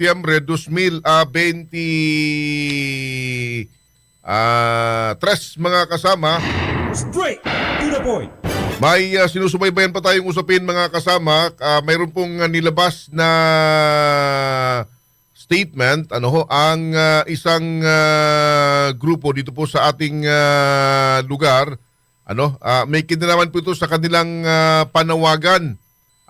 septiembre 2023 ah, tres mga kasama. Straight to the point. May ah, sinusubaybayan pa tayong usapin mga kasama. Ah, mayroon pong ah, nilabas na statement ano ho ang ah, isang ah, grupo dito po sa ating ah, lugar ano ah, may kinalaman po ito sa kanilang ah, panawagan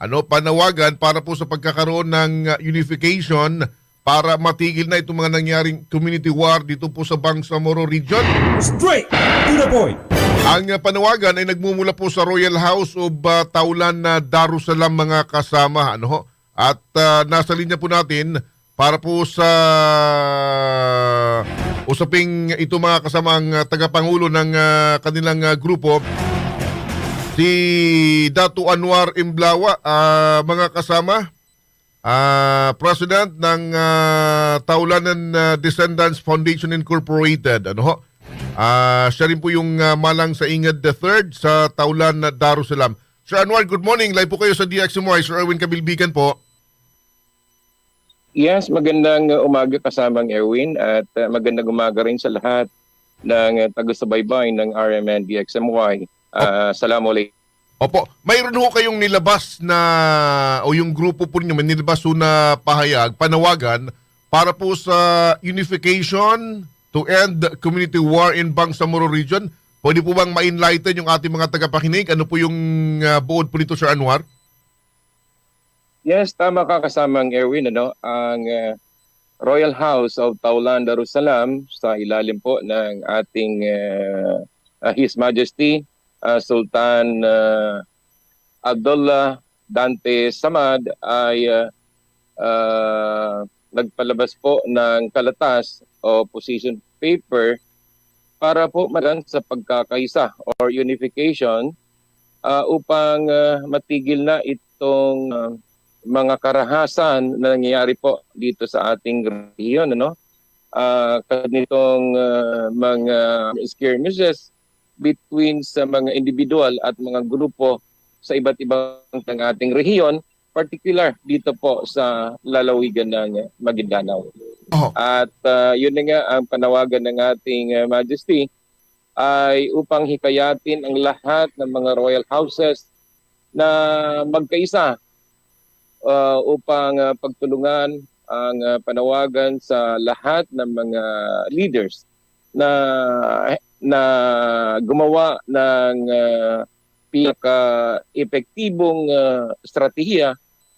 ano panawagan para po sa pagkakaroon ng ah, unification para matigil na itong mga nangyaring community war dito po sa Bangsamoro region. Straight to the point. Ang uh, panawagan ay nagmumula po sa Royal House of uh, Taulan na Darussalam mga kasama ano ho? At uh, nasa linya po natin para po sa usaping ito mga kasamang uh, tagapangulo ng uh, kanilang uh, grupo si Datu Anwar Imblawa uh, mga kasama ah, President ng uh, Taulanan uh, Descendants Foundation Incorporated ano ho Ah, siya rin po yung ah, malang sa Ingad the Third sa Taulan na Darussalam. Sir Anwar, good morning. Live po kayo sa DXMY. Sir Erwin Kabilbigan po. Yes, magandang uh, umaga kasamang Erwin at uh, magandang umaga rin sa lahat ng uh, taga-subaybay ng RMN DXMY. Uh, Assalamualaikum. Opo, mayroon ho kayong nilabas na o yung grupo po ninyo may nilabas ho na pahayag, panawagan para po sa unification to end community war in Bangsamoro region. Pwede po bang ma-enlighten yung ating mga tagapakinig? Ano po yung ah, buod po nito, Sir Anwar? Yes, tama ka kasamang Erwin. Ano? Ang uh, Royal House of Taulan Darussalam sa ilalim po ng ating uh, uh, His Majesty uh, Sultan uh, Abdullah Dante Samad ay uh, nagpalabas po ng kalatas o position paper para po magan sa pagkakaisa or unification uh, upang uh, matigil na itong uh, mga karahasan na nangyayari po dito sa ating rehiyon ano? Uh, kanitong uh, mga skirmishes between sa mga individual at mga grupo sa iba't ibang ng ating rehiyon particular dito po sa lalawigan ng Maguindanao. Oh. At uh, yun na nga ang panawagan ng ating uh, Majesty ay upang hikayatin ang lahat ng mga royal houses na magkaisa uh, upang uh, pagtulungan ang uh, panawagan sa lahat ng mga leaders na na gumawa ng uh, pinaka-epektibong uh, estratehiya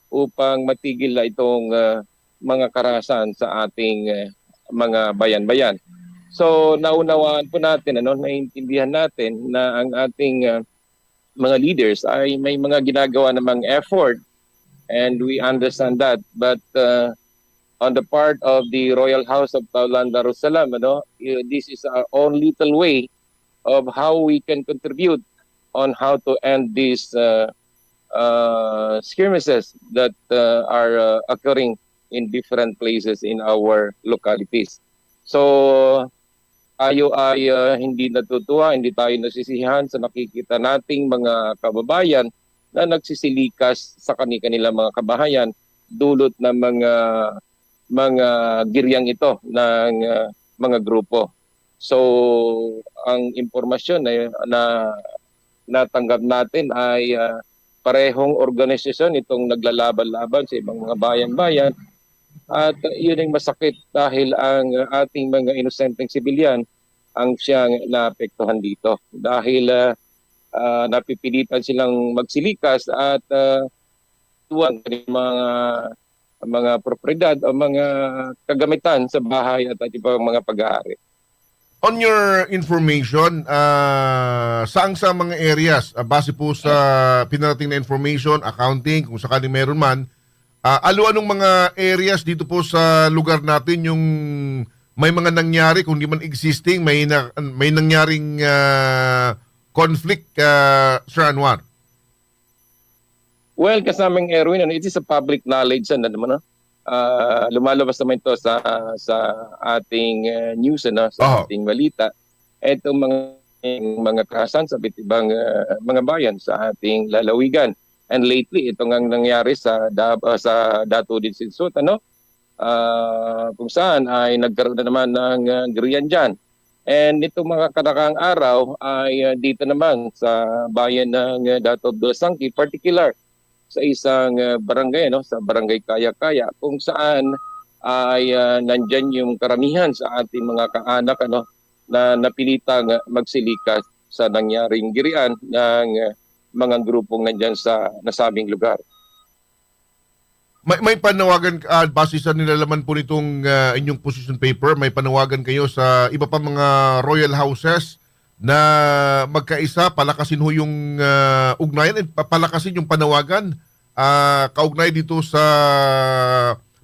upang matigil na itong uh, mga karahasan sa ating uh, mga bayan-bayan. So naunawaan po natin, ano, naiintindihan natin na ang ating uh, mga leaders ay may mga ginagawa namang effort and we understand that. But uh, on the part of the Royal House of Taulan Darussalam, ano, y- this is our own little way of how we can contribute on how to end these uh, uh, skirmishes that uh, are uh, occurring in different places in our localities. So tayo ay uh, hindi natutuwa, hindi tayo nasisihan sa nakikita nating mga kababayan na nagsisilikas sa kanilang mga kabahayan dulot ng mga mga giryang ito ng uh, mga grupo. So ang impormasyon na, na natanggap natin ay uh, parehong organisasyon itong naglalaban-laban sa ibang mga bayan-bayan at yun ang masakit dahil ang ating mga inosenteng sibilyan ang siyang naapektuhan dito dahil uh, uh, napipilitan silang magsilikas at uh, tuwang mga mga propriedad o mga kagamitan sa bahay at at mga pag-aari. On your information, ah, saan sa mga areas, ah, base po sa pinarating na information, accounting, kung sakali meron man, ah, alo anong mga areas dito po sa lugar natin yung may mga nangyari, kung di man existing, may, na, may nangyaring ah, conflict, ah, Sir Anwar? Well, kasamang Erwin, ano, it is a public knowledge ano naman, no? Ah, lumalabas naman ito sa sa ating uh, news ano, sa Oo. ating balita. Itong mga mga karahasan sa iba't ibang ah, mga bayan sa ating lalawigan. And lately, ito ang nangyari sa Dab- ah, sa Dato din Sinsut, ano? ah, kung saan ay nagkaroon na naman ng uh, geriyan dyan. And itong mga kanakang araw ay ah, dito naman sa bayan ng uh, Dato Dosangki, particular sa isang ah, barangay, no, sa barangay Kaya-Kaya, kung saan ay ah, nandyan yung karamihan sa ating mga kaanak ano, na napilitang magsilikas sa nangyaring girian ng ah, mga grupong nandyan sa nasabing lugar. May, may panawagan, uh, base sa nilalaman po nitong ah, inyong position paper, may panawagan kayo sa iba pa mga royal houses na magkaisa, palakasin ho yung ah, ugnayan, at pa- palakasin yung panawagan, ah, kaugnay dito sa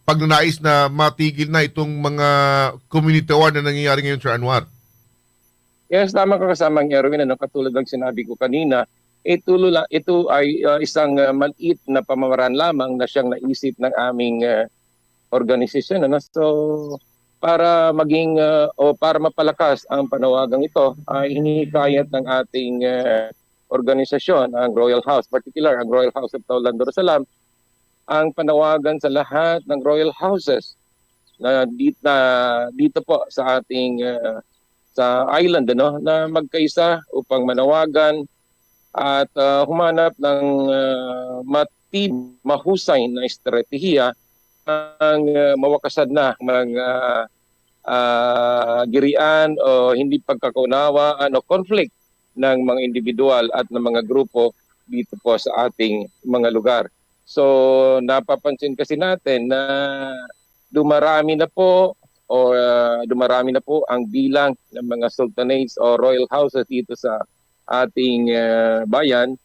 pagnanais na matigil na itong mga community war na nangyayari ngayon, Sir Anwar. Yes, tama ka kasamang Erwin. Ano, katulad ng sinabi ko kanina, ito, ito ay uh, isang uh, maliit na pamamaraan lamang na siyang naisip ng aming uh, organisasyon. Ano? So, para maging uh, o para mapalakas ang panawagang ito, ay hinikayat ng ating uh, organisasyon, ang Royal House, particular ang Royal House of Taulan Darussalam, ang panawagan sa lahat ng Royal Houses na dito, na dito po sa ating uh, sa island ano na magkaisa upang manawagan at uh, humanap ng uh, matib mahusay na estratehiya ng uh, mawakasan na mga uh, girian o hindi pagkakaunawaan o conflict ng mga individual at ng mga grupo dito po sa ating mga lugar. So napapansin kasi natin na dumarami na po o uh, dumarami na po ang bilang ng mga sultanates o royal houses dito sa ating uh, bayan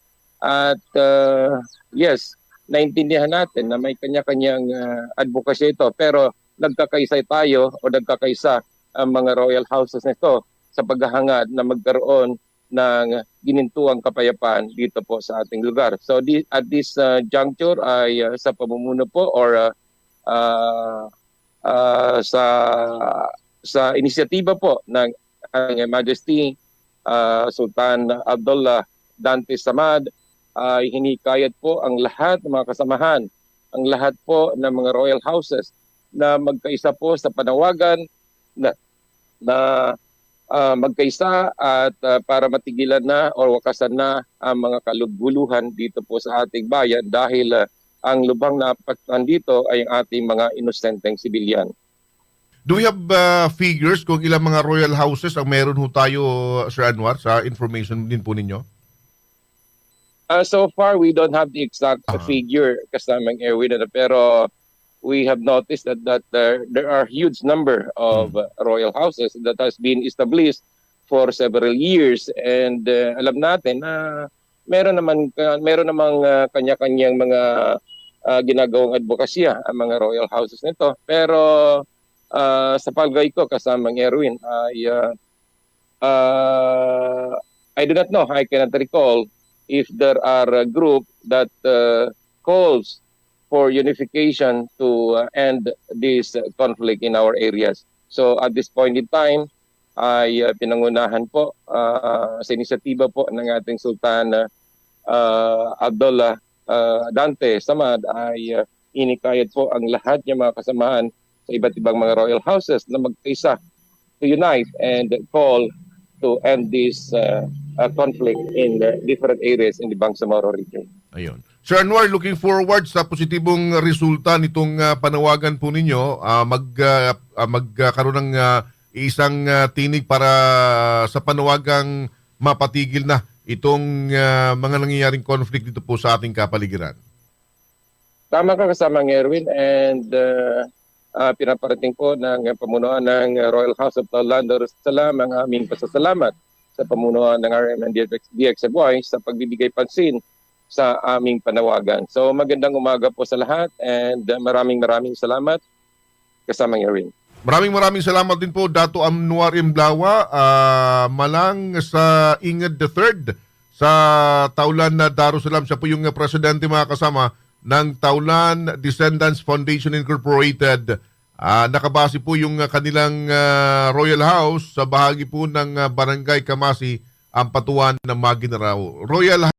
at uh, yes naintindihan natin na may kanya-kanyang uh, advocacy ito pero nagkakaisa tayo o nagkakaisa ang mga royal houses nito sa paghahangad na magkaroon ng ginintuang kapayapaan dito po sa ating lugar. So di, at this uh, juncture ay uh, sa pamumuno po or uh, uh, sa sa inisyatiba po ng ang Majesty uh, Sultan Abdullah Dante Samad ay hinikayat po ang lahat ng mga kasamahan, ang lahat po ng mga royal houses na magkaisa po sa panawagan na na uh, magkaisa at uh, para matigilan na o wakasan na ang mga kaluguluhan dito po sa ating bayan dahil uh, ang lubhang napagtan dito ay ang ating mga inosenteng sibilyan. Do we have uh, figures kung ilang mga royal houses ang meron ho tayo, Sir Anwar, sa information din po ninyo? Uh, so far, we don't have the exact Ah. figure kasamang Erwin, ano, pero we have noticed that, that there, there are huge number of uh, royal houses that has been established for several years. And uh, alam natin na meron naman uh, meron namang uh, kanya-kanyang mga uh, ginagawang advokasya ang mga royal houses nito. Pero uh, sa palagay ko kasamang Erwin ay uh, uh, I do not know. I cannot recall if there are a group that uh, calls for unification to uh, end this uh, conflict in our areas. So at this point in time, ay uh, pinangunahan po uh, sa inisyatiba po ng ating Sultan uh, uh, Abdullah uh, Dante Samad ay uh, inikayat po ang lahat ng mga kasamahan sa iba't ibang mga royal houses na magkaisa to unite and call to end this uh, uh, conflict in the different areas in the Bangsamoro region. Ayun. Sir Anwar, looking forward sa positibong resulta nitong ah, panawagan po ninyo, ah, mag, ah, magkaroon ng ah, isang ah, tinig para sa panawagang mapatigil na itong ah, mga nangyayaring conflict dito po sa ating kapaligiran. Tama ka kasama ng Erwin and uh, uh, pinaparating po ng pamunuan ng Royal House of Taulan Darussalam ang aming pasasalamat sa pamunuan ng RM and DXFY sa pagbibigay pansin sa aming panawagan. So magandang umaga po sa lahat and uh, maraming maraming salamat kasama ng Erwin. Maraming maraming salamat din po Dato Amnuar Imlawa, ah, malang sa Inged III sa Taulan na Darussalam. Siya po yung presidente mga kasama ng Taulan Descendants Foundation Incorporated. Ah, nakabase po yung ah, kanilang ah, Royal House sa bahagi po ng ah, Barangay Kamasi, ang patuan ng Maginaraw. Royal